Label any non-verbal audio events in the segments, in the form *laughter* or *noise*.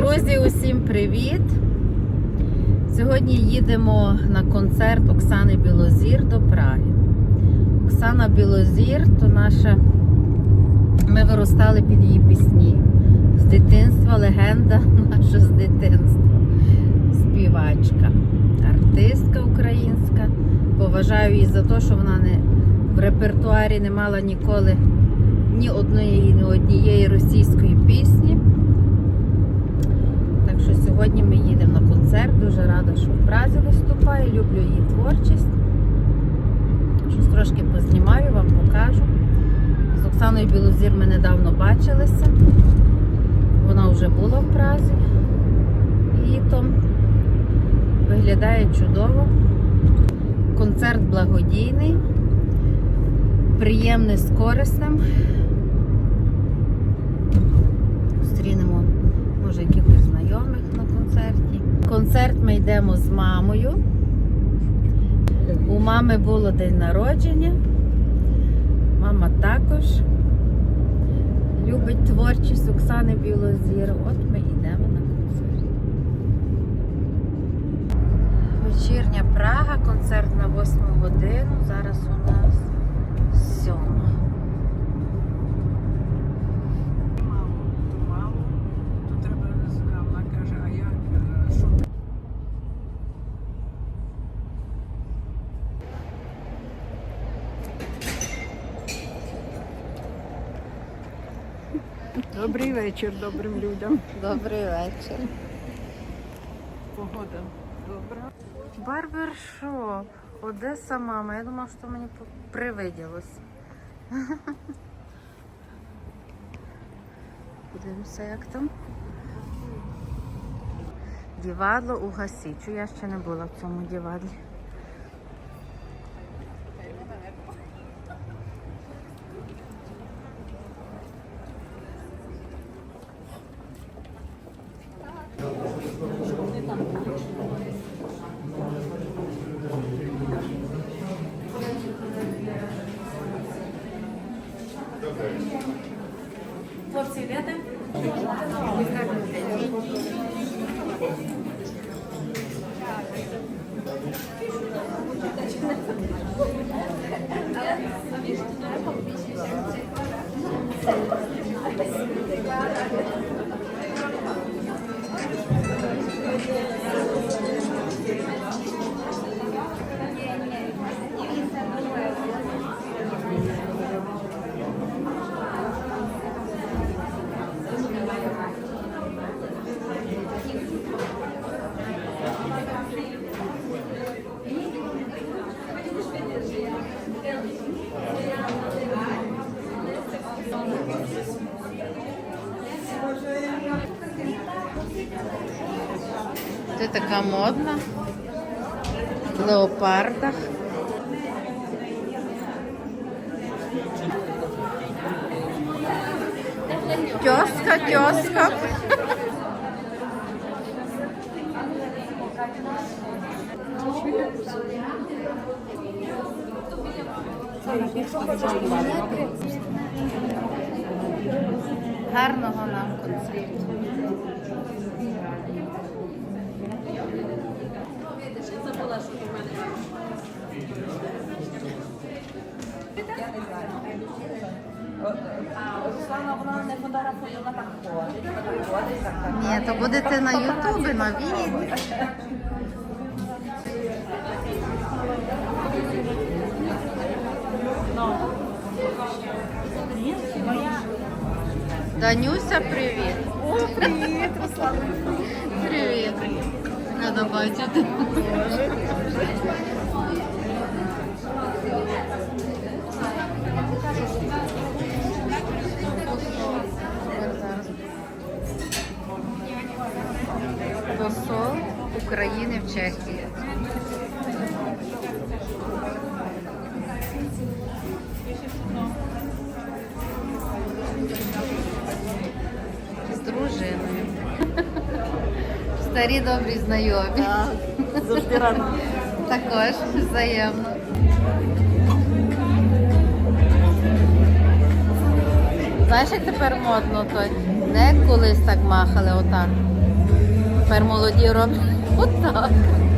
Друзі, усім привіт! Сьогодні їдемо на концерт Оксани Білозір до Праги. Оксана Білозір то наша. Ми виростали під її пісні. З дитинства легенда наша з дитинства. Співачка, артистка українська. Поважаю її за те, що вона не в репертуарі не мала ніколи ні одної, ні однієї російської пісні. Сьогодні ми їдемо на концерт. Дуже рада, що в Празі виступає. Люблю її творчість. Щось трошки познімаю, вам покажу. З Оксаною Білозір ми недавно бачилися. Вона вже була в Празі літом. Виглядає чудово. Концерт благодійний, приємний з корисним. Зустрінемо, може, якихось. Концерт ми йдемо з мамою. У мами було день народження. Мама також любить творчість Оксани Білозір. От ми йдемо на концерт. Вечірня Прага, концерт на 8 годину. Зараз у нас 7. Мало, то мало, то треба, а вона каже, а як, е, що Добрий вечір добрим людям. Добрий вечір. Погода добра. Барбершоп. Одеса мама. Я думала, що мені привиділось. *laughs* Подивимося, як там. Дівадло у Гасічу. Я ще не була в цьому дівадлі. Хлопці, йдете? Ти така модна. В леопардах. Тьоска, тьоска. Гарного нам концерту. Руслана, вона не фотографує, вона так ходить, ходить, так, так. Ні, то будете на Ютубі, на відео. Данюся, привіт. О, привіт, Руслана. Привіт. Рада бачити. Посол України в Чехії. З дружиною. Старі добрі знайомі. Завжди. Також взаємно. Знаєш, як тепер модно той Не колись так махали отак. Тепер молоді роблять отак. Вітаю,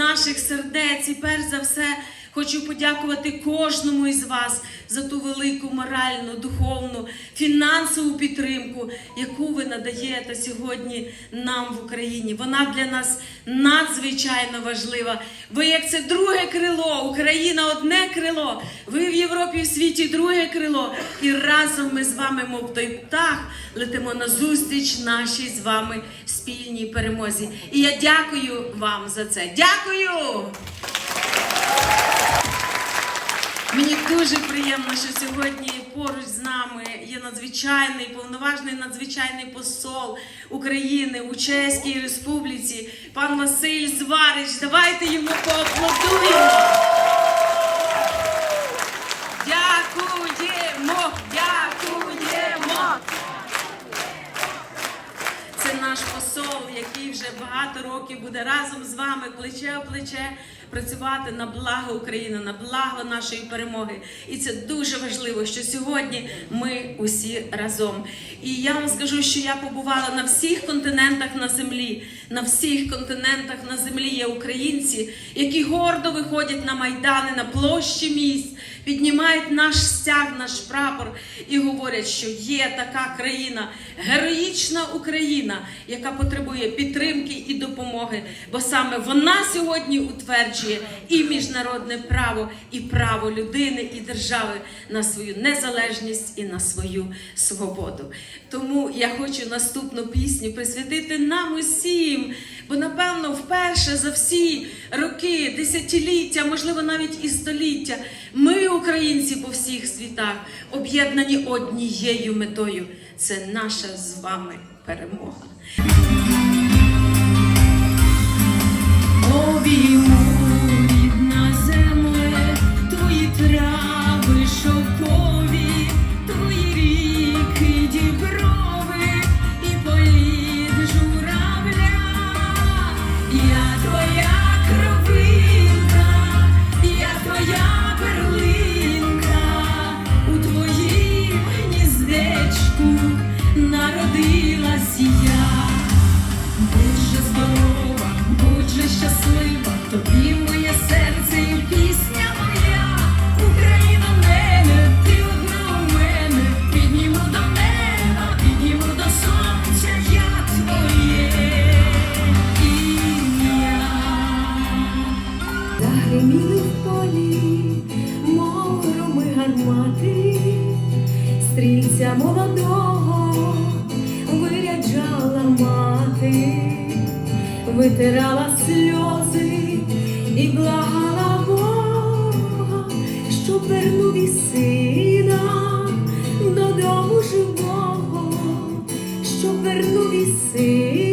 наших сердець. І перш за все хочу подякувати кожному із вас за ту велику моральну, духовну, фінансову підтримку, яку ви надаєте сьогодні нам в Україні. Вона для нас надзвичайно важлива. Ви як це друге крило, Україна одне крило. Ви в Європі в світі друге крило. І разом ми з вами, мов той птах, летимо назустріч нашій з вами спільній перемозі. І я дякую вам за це. Дякую! Мені дуже приємно, що сьогодні поруч з нами є надзвичайний, повноважний надзвичайний посол України у Чеській Республіці, пан Василь Зварич. Давайте йому поаплодуємо. Дякуємо! Дякуємо! Це наш посол, який вже багато років буде разом з вами плече о плече працювати на благо України, на благо нашої перемоги. І це дуже важливо, що сьогодні ми усі разом. І я вам скажу, що я побувала на всіх континентах на землі. На всіх континентах на землі є українці, які гордо виходять на майдани, на площі місць, піднімають наш стяг, наш прапор і говорять, що є така країна, героїчна Україна, яка потребує підтримки і допомоги, бо саме вона сьогодні утверджує і міжнародне право, і право людини і держави на свою незалежність і на свою свободу. Тому я хочу наступну пісню присвятити нам усім, бо напевно вперше за всі роки, десятиліття, можливо, навіть і століття, ми, українці по всіх світах, об'єднані однією метою. Це наша з вами перемога. Обійму see.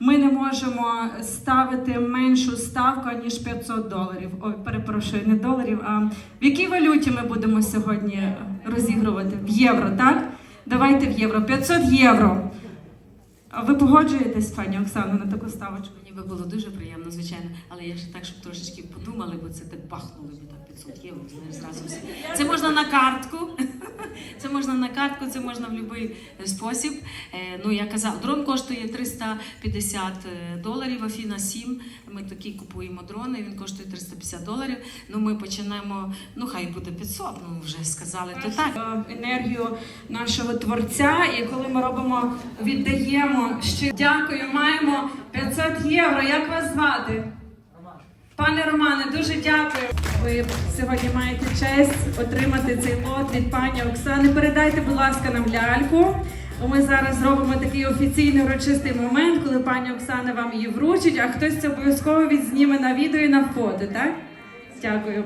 Ми не можемо ставити меншу ставку ніж 500 доларів. Ой, перепрошую, не доларів. А в якій валюті ми будемо сьогодні розігрувати? В євро, так? Давайте в євро. 500 євро. Ви погоджуєтесь, пані Оксано, на таку ставочку? Мені би було дуже приємно, звичайно, але я ще так, щоб трошечки подумали, бо це так бахнули би так 500 євро. Знаєш, зразу. Це можна на картку. *laughs* Це можна на картку, це можна в будь-який спосіб. Е, ну я казав, дрон коштує 350 доларів, Афіна 7. Ми такі купуємо дрони, він коштує 350 доларів. Ну ми починаємо, ну хай буде 500, ну вже сказали, то так. Е, енергію нашого творця. І коли ми робимо, віддаємо ще дякую, маємо 500 євро. Як вас звати? Пане Романе, дуже дякую. Ви сьогодні маєте честь отримати цей лот від пані Оксани. Передайте, будь ласка, нам ляльку. Ми зараз зробимо такий офіційний урочистий момент, коли пані Оксана вам її вручить, а хтось це обов'язково відзніме на відео і на фото, так? Дякую.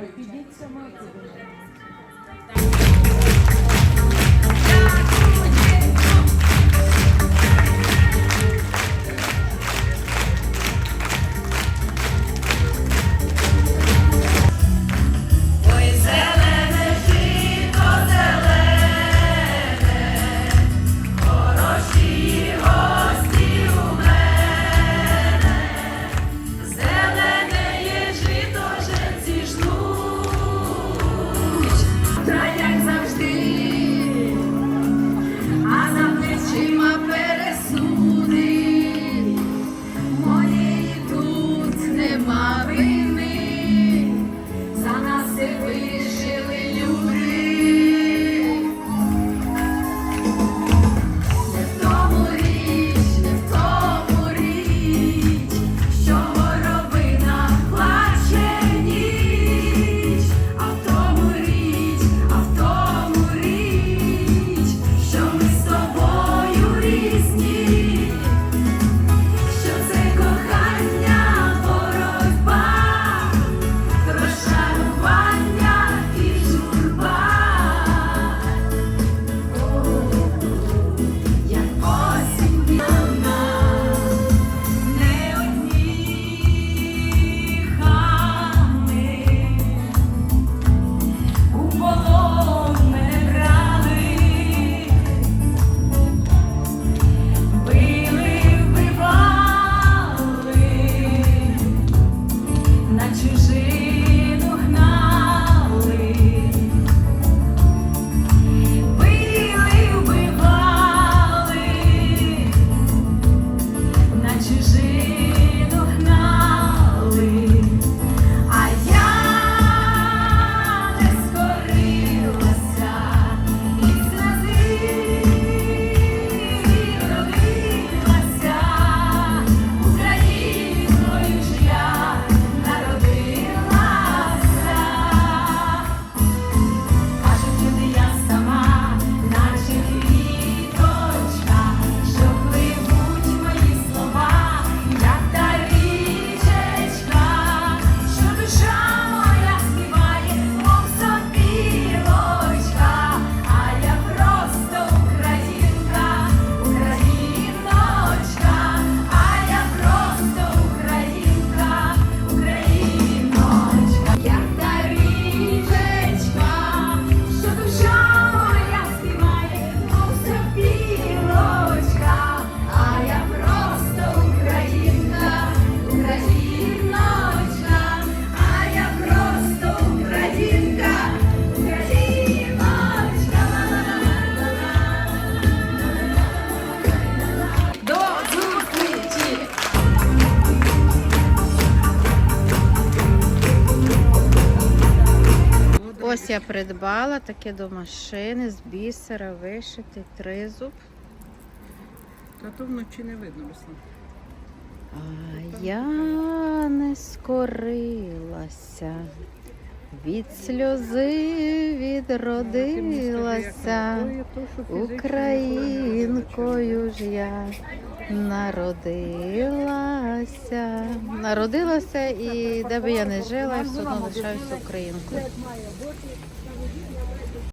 Ось я придбала таке до машини з бісера вишитий тризуб. Та то вночі не видно, Руслан. А я не скорилася, від сльози відродилася, українкою ж я народилася. Народилася і де би я не жила, все одно лишаюся українкою.